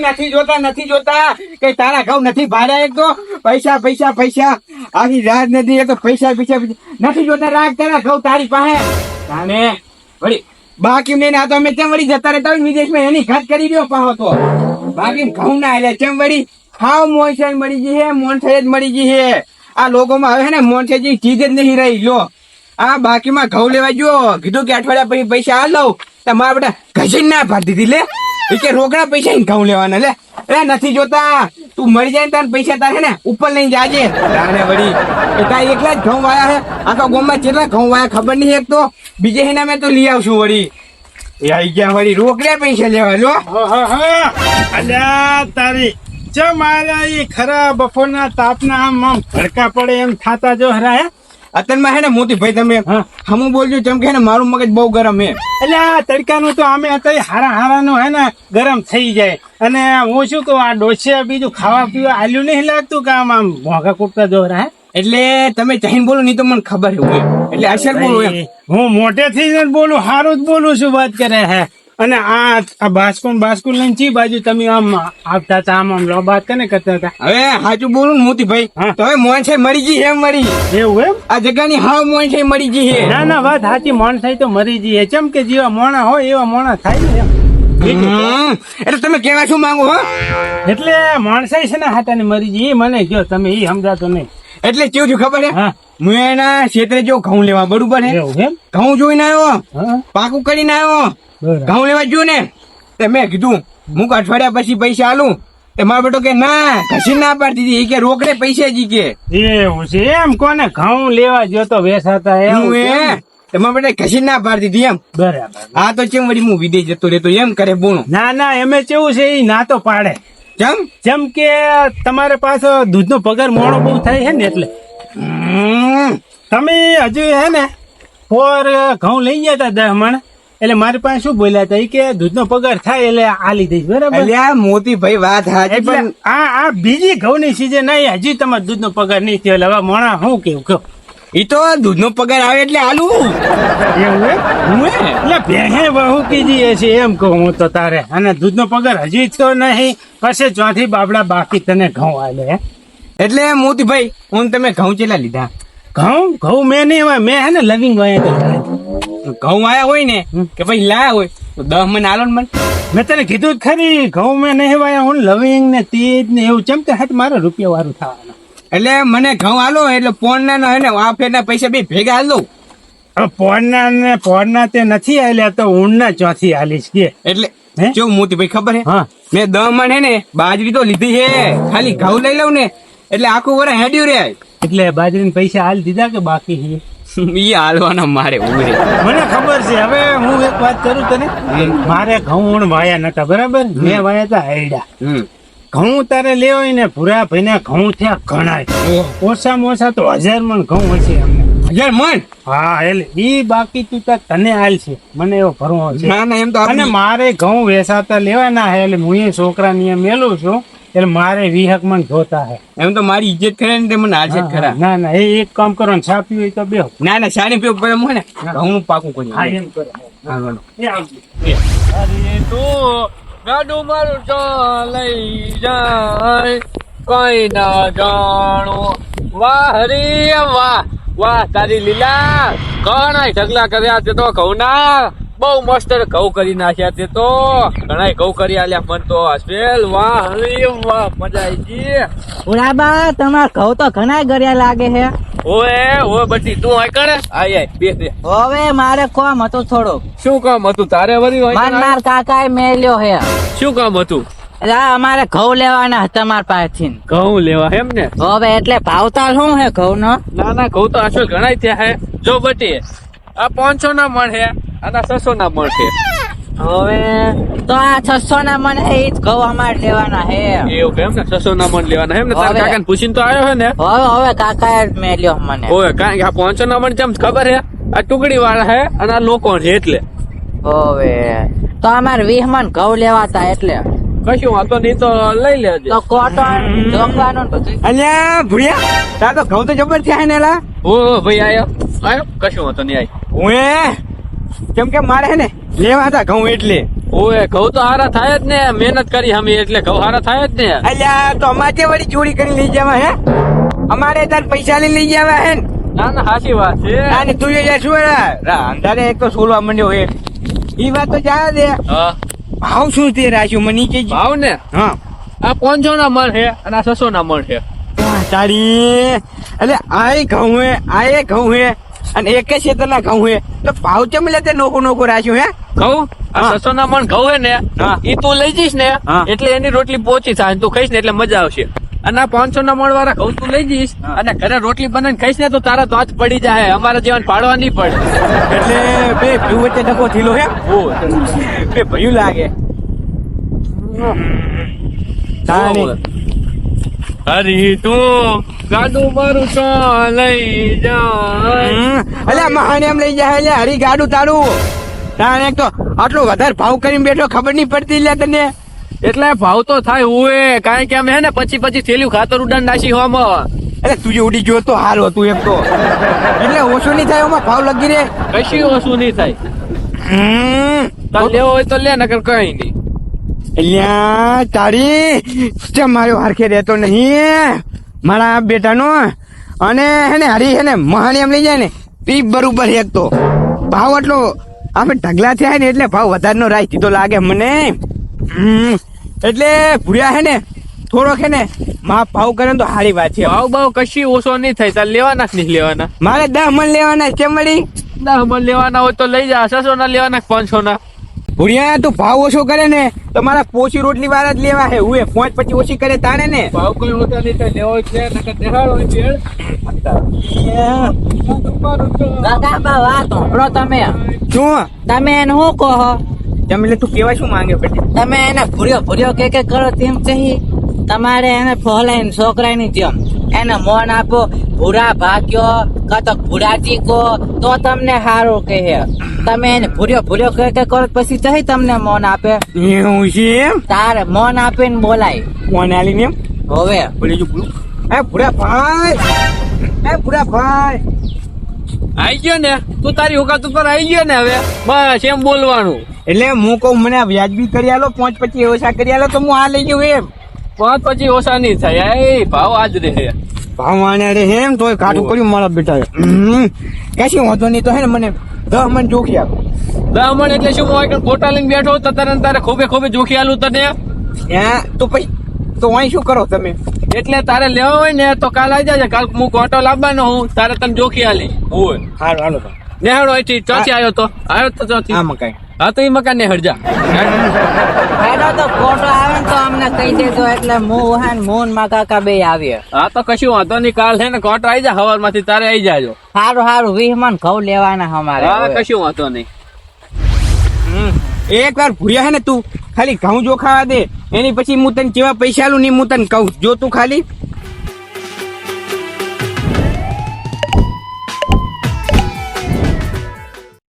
નથી જોતા નથી જોતા. કે તારા ઘઉં નથી ભાડ્યા એક તો પૈસા પૈસા પૈસા. આખી રાત નથી એક તો પૈસા પૈસા. નથી જોતા રાખ તારા ઘઉં તારી પાસે? તાને, વળી, બાકી ને આ તો અમે તેમ વળી જતા રહેતા ને વિદેશમાં? એની ઘાત કરી દો પાહો તો. બાકી ઘઉં ના એટલે કેમ વળી? હાવ મોનસાઈ મળી ગઈ હે મોનસાઈ જ મળી ગઈ હે. આ લોકોમાં હવે હે ને મોનસાઈ જેવી ચીજ જ નહીં રહી લો આ બાકીમાં ઘઉં લેવા જો કીધું કે અઠવાડિયા પછી પૈસા આ લઉં. તમારા બધા ઘસી ના ભાર દીધી, લે. એ કે રોકડા પૈસા ઘઉં લેવાના, લે. એ નથી જોતા. તું મળી જાય તાર પૈસા તારે ને ઉપર લઈને જાજે. તારે વળી. એ તારે એકલા જ ઘઉં વાયા હે. આખા ગોમમાં કેટલા ઘઉં વાયા ખબર નહીં એક તો. બીજે હિના મેં તો લઈ આવશું વળી. એ આઈ ગયા વળી. રોકડા પૈસા લેવા લો અલ્યા, તારી જો મારા એ ખરા બપોરના તાપના આમ આમ ભડકા પડે એમ થાતા જો હરાયા અત્યારમાં હે ને મોતી ભાઈ તમે હા. હમું બોલજો જેમ કે ને મારું મગજ બહુ ગરમ હે. એટલે આ તડકાનું તો અમે અત્યારે હારા હારાનું હે ને ગરમ થઈ જાય. અને હું શું કહું આ ડોસિયા બીજું ખાવા પીવા આલ્યું નહીં લાગતું કે આમ આમ મોઘા કૂટતા જો હે? એટલે તમે ચહીન બોલો નહીં તો મને ખબર હોય. એટલે અસર બોલો હું મોટેથી જ બોલું સારું જ બોલું છું વાત કરે હે. અને આ આ બાસ્કુન બાસ્કુન લઈને ચી બાજુ તમે આમ આવતા હતા આમ આમ લોબાત કને કરતા હતા. હવે સાચું બોલું મોતી ભાઈ તો હવે મોન છે મરી ગઈ એમ મરી એવું એમ? આ જગ્યાની હાવ મોન છે મરી ગઈ હે ના ના વાત સાચી મોણ થાય તો મરી જઈએ ચમ કે જેવા મોણા હોય એવા મોણા થાય ને એમ. એટલે તમે કેવા શું માંગો હો? એટલે માણસાઈ છે ને હાટાને મરી જઈએ એ મને કયો તમે એ સમજાતો નહીં. એટલે કેવું છું ખબર હે. હા એના ક્ષેત્રે જો ઘઉં લેવા બરોબર હે? ઘઉં જોઈને આવ્યો. પાકું કરીને આવ્યો. ઘઉં લેવા જો ને તે મેં કીધું હું અઠવાડિયા પછી પૈસા આલું. તે મારો બેટો કે ના ઘસી ના પાડતી હતી. કે રોકડે પૈસા જી કે. એવું છે એમ? કોને ઘઉં લેવા જો તો વેસાતા હું? એવું એ તમારા બેટા ઘસી ના પાડતી હતી એમ. બરાબર. આ તો ચેમ વળી હું વિદેશ જતો રહેતો એમ કરે બોણો. ના ના એમે કેવું છે એ ના તો પાડે. ચમ? જેમ કે તમારે પાસે દૂધનો પગાર મોડો બહુ થાય છે ને એટલે. તમે હજુ હે ને પોર ઘઉં લઈ ગયા હતા દહમણ એટલે મારી પાસે શું બોલ્યા હતા કે દૂધનો પગાર થાય એટલે આલી દઈશ બરાબર? આ મોતી ભાઈ વાત પણ આ આ બીજી ઘઉંની સીઝન આવી હજી તમારે દૂધનો પગાર નહીં થયો. હવે મોણા શું કેવું? કહો. એ તો દૂધનો પગાર આવે એટલે આલુ. એવું? હું? એટલે ભેહે બહુ કીધી છે એમ કહું હું તો તારે. અને દૂધનો પગાર હજી થયો નહીં પછી ચોથી બાબડા બાકી તને ઘઉં આલે હે? એટલે મોતીભાઈ હું તમે ઘઉં ચેલા લીધા? ઘઉં? ઘઉં મેં નહીં હોય મેં હે ને લવિંગ હોય ઘઉં. આયા હોય ને કે ભાઈ લાયા હોય તો દસ મને આલો ને મને. મેં તને કીધું જ ખરી ઘઉં મેં નહીં વાયા હું લવિંગ ને તેજ ને એવું ચમ કે હાથ મારે રૂપિયા વાળું થવાનું. એટલે મને ઘઉં આલો એટલે પોન ના હે ને આ ફેરના પૈસા બે ભેગા આલ દઉં. પોરના ને પોરના તે નથી આલ્યા તો ઊંડના ચોથી આલીશ કે. એટલે જો મોતી ભાઈ ખબર હે? હા. મેં દહ મણ હે ને બાજરી તો લીધી હે. ખાલી ઘઉં લઈ લઉં ને એટલે આખું વરે હેડ્યું રે એટલે બાજરીના પૈસા હાલ દીધા કે બાકી છે? ઈ હાલવાના મારે ઉરે મને ખબર છે. હવે હું એક વાત કરું તને? મારે ઘઉં વાયા નતા બરાબર? મેં વાયા હતા હૈડા ઘઉં તારે લેવાય ને ભૂરા ભાઈને ઘઉં થયા ઘણા ઓછામાં ઓછા તો હજાર મણ ઘઉં હશે અમને. હજાર મણ? હા એટલે ઈ બાકી તું તને હાલ છે. મને એવો ભરવો છે. ના ના એમ તો અને મારે ઘઉં વેસાતા લેવાના હે એટલે હું એ છોકરા ને મેલું છું. એટલે મારે વિહક મણ જોતા હે. એમ તો મારી ઇજ્જત કરે ને તે મને હાજર ખરા. ના ના એ એક કામ કરો ને છાપ્યું હોય તો બેહો. ના ના સાડી પીવું પડે હું. ઘઉં પાકું કરી હા એમ કરો. હા. અરે તું ગાડું મારું લઈ જાય. કઈ ના જાણો. વાહ રે વાહ વાહ તારી લીલા. ઘણા ઢગલા કર્યા તે તો ઘઉંના. બહુ મસ્ત ઘઉં કરી નાખ્યા તે તો. ઘણા ઘઉં કરી આલ્યા મન તો હસેલ વાહ વાહ મજા આવી ગઈ. ઉડાબા તમાર ઘઉં તો ઘણા ગળ્યા લાગે છે ઓએ ઓએ બટી તું આય કરે. આય આય બે બે. હવે મારે કોમ હતું થોડો શું કામ હતું? તારે માર અહીં માર કાકાએ મેલ્યો હે. શું કામ હતું? એટલે અમારે ઘઉં લેવાના હતા મારા પાસેથી. ઘઉં લેવા એમ ને? હવે એટલે ભાવતાલ શું હે ઘઉં નો ના ના ઘઉં તો આશો ઘણા થયા હે. જો બટી આ પાંચસો ના મણ હે. અને છસો ના મણ છે. હવે તો આ છસો ના મને એ જ ગવા અમારે લેવાના હે. એવું કેમ ને? છસો ના મણ લેવાના હે ને? તારા. કાકાને પૂછીને તો આવ્યો હે ને? હવે હવે કાકા એ મેલ્યો મને. ઓય કારણ કે આ પાંચસો ના મણ જેમ ખબર હે આ ટુકડી વાળા હે અને આ લોકો છે એટલે. હવે તો અમારે વીહ મણ ઘઉં લેવાતા એટલે. કશું વાંધો નહીં તો લઈ લેજે. તો કોટન ચોકવાનું ને બધું અલ્યા ભૂરિયા તા તો ઘઉં તો જબર થયા ને લા ઓ ભાઈ આયો. આયો. કશું વાંધો નહીં આય. હું કેમ કે મારે ને લેવા હતા ઘઉં એટલે. ઓએ ઘઉં તો હારા થાય જ ને. મહેનત કરી અમે એટલે ઘઉં હારા થાય જ ને. અલ્યા તો અમારે વળી ચોરી કરી લઈ જવા હે? અમારે તાર પૈસા લઈ લઈ જવા હે ના? ના સાચી વાત છે. અને તું એ શું અંધારે એક તો સોલવા માંડ્યો હે. ઈ વાત તો જા દે. હા. ભાવ શું તે રાખ્યું? મને કે ભાવ ને? હા. આ પાંચસો ના મણ છે અને આ છસો ના મણ છે તારી. એટલે આ ઘઉં હે આય ઘઉં હે. અને એક ક્ષેત્રના ઘઉં હે. તો ભાવ ચમ લે તે નોકો નોકો રાખ્યું હે? ઘઉં? આ હા. ના મણ ઘઉં હે ને ઈ તું લઈ જઈશ ને એટલે એની રોટલી પોચી થાય તું ખાઈશ ને એટલે મજા આવશે. અને આ પાંચસો ના મણ વાળા ઘઉં તું લઈ જઈશ અને ઘરે રોટલી બનાવીને ખાઈશ ને તો તારા તો હાથ પડી જાય. અમારા જીવન પાડવા નહીં પડે. એટલે બે ભયું વચ્ચે ડકો થયેલો હે? બે ભયું લાગે. હરી તું ગાડું મારું તો લઈ જાય હમ. અલ્યા મહાન એમ લઈ જાય એટલે હરી ગાડું તારું. તાણ એક તો આટલો વધારે ભાવ કરીને બેઠો ખબર નહીં પડતી લે તને. એટલે ભાવ તો થાય હોય કારણ કે અમે હે ને પછી પછી થેલું ખાતર ઉડાન નાસી હોમાં એટલે તું જે ઉડી ગયો તો હારો હતું એમ તો. એટલે ઓછું નહીં થાય એમાં ભાવ લગી રે કશું ઓછું નહીં થાય. લેવો હોય તો લે નકર કઈ નહીં. અલ્યા તારી ચમ મારો હારખે રહેતો નહીં મારા બેટાનો. અને હે ને હારી હે ને મહાની એમ લઈ જાય ને ઈ બરોબર એક તો. ભાવ એટલો આપણે ઢગલા થયા ને એટલે ભાવ વધારનો રાઈ દીધો લાગે મને. એટલે ભૂર્યા હે ને થોડોક હે ને મા ભાવ કરે ને તો સારી વાત છે. ભાવ ભાવ કશી ઓછો નહીં થાય તાર લેવાના જ નહીં લેવાના? મારે દસ મણ લેવાના છે મળી દસ મણ લેવાના હોય તો લઈ જા છસો ના લેવાના પાંચસો ના? ભૂર્યા તું ભાવ ઓછો કરે ને તમારા મારા પોચી રોટલી વાળા જ લેવા હે. હું એ પાંચ પછી ઓછી કરે તાણે ને. ભાવ કોઈ ઓછા નહીં થાય લેવો છે નકર દેહાડો હોય કાકા બા વાત સાંભળો તમે. શું તમે એને શું કહો? જમ તું કેવા શું માંગે પછી તમે એને ભૂર્યો ભૂર્યો કે કે કરો તેમ કહી તમારે એને ફોલાઈને છોકરાની જેમ. એને મોન આપો ભૂરા ભાગ્યો કાં તો ભૂરાજી કો તો તમને સારું કહે. તમે એને ભૂર્યો ભૂર્યો કહે કે કરો પછી કહી તમને મોન આપે. એવું છે એમ? તારે મોન આપીને બોલાય. ફોન આલીને એમ? હવે. બોલી જો એ ભૂરા ભાઈ! એ ભૂરા ભાઈ! આઈ ગયો ને? તું તારી ઓકાત ઉપર આઈ ગયો ને હવે? બસ એમ બોલવાનું. એટલે હું કહું મને વ્યાજબી કરી આલો પાંચ પછી ઓછા કરી આલો તો હું આ લઈ જાઉં એમ. પાંચ પછી ઓછા નહીં થાય. એ ભાવ આજ રહે. ભાવ ભાવાને રે એમ તોય કાઠું કર્યું મારા બેટા કેસી વાંધો નહીં તો હે ને મને દહ મણ જોખી દહ મણ એટલે શું હોય કે ખોટા લઈને બેઠો તો તારે તારે ખોબે ખોબે જોખી આલું તને? ત્યાં તો પછી તો અહીં શું કરો તમે? એટલે તારે લેવા હોય ને તો કાલ આવી જાય કાલ હું ઓટો લાવવાનો હું તારે તને જોખી આલી. હોય હારું હાલો તો. નેહડો અહીંથી. ચોથી આવ્યો તો. આવ્યો તો ચોથી. આ મકાઈ હા તો એ મકાન ને હરજા એનો તો ફોટો આવે ને તો અમને કહી દેજો એટલે હું હે ને મૂનમાં કાકા બે આવીએ. હા તો કશું વાંધો નહીં કાલ છે ને કોટો આવી જા હવારમાંથી તારે આવી જાજો. સારું સારું મણ ઘઉં લેવાના અમારે હા કશું વાંધો નહીં. એક વાર ભૂર્યા હે ને તું ખાલી ઘઉં જો ખાવા દે એની પછી હું તને કેવા પૈસા આલું નહીં હું તને કહું. જો તું ખાલી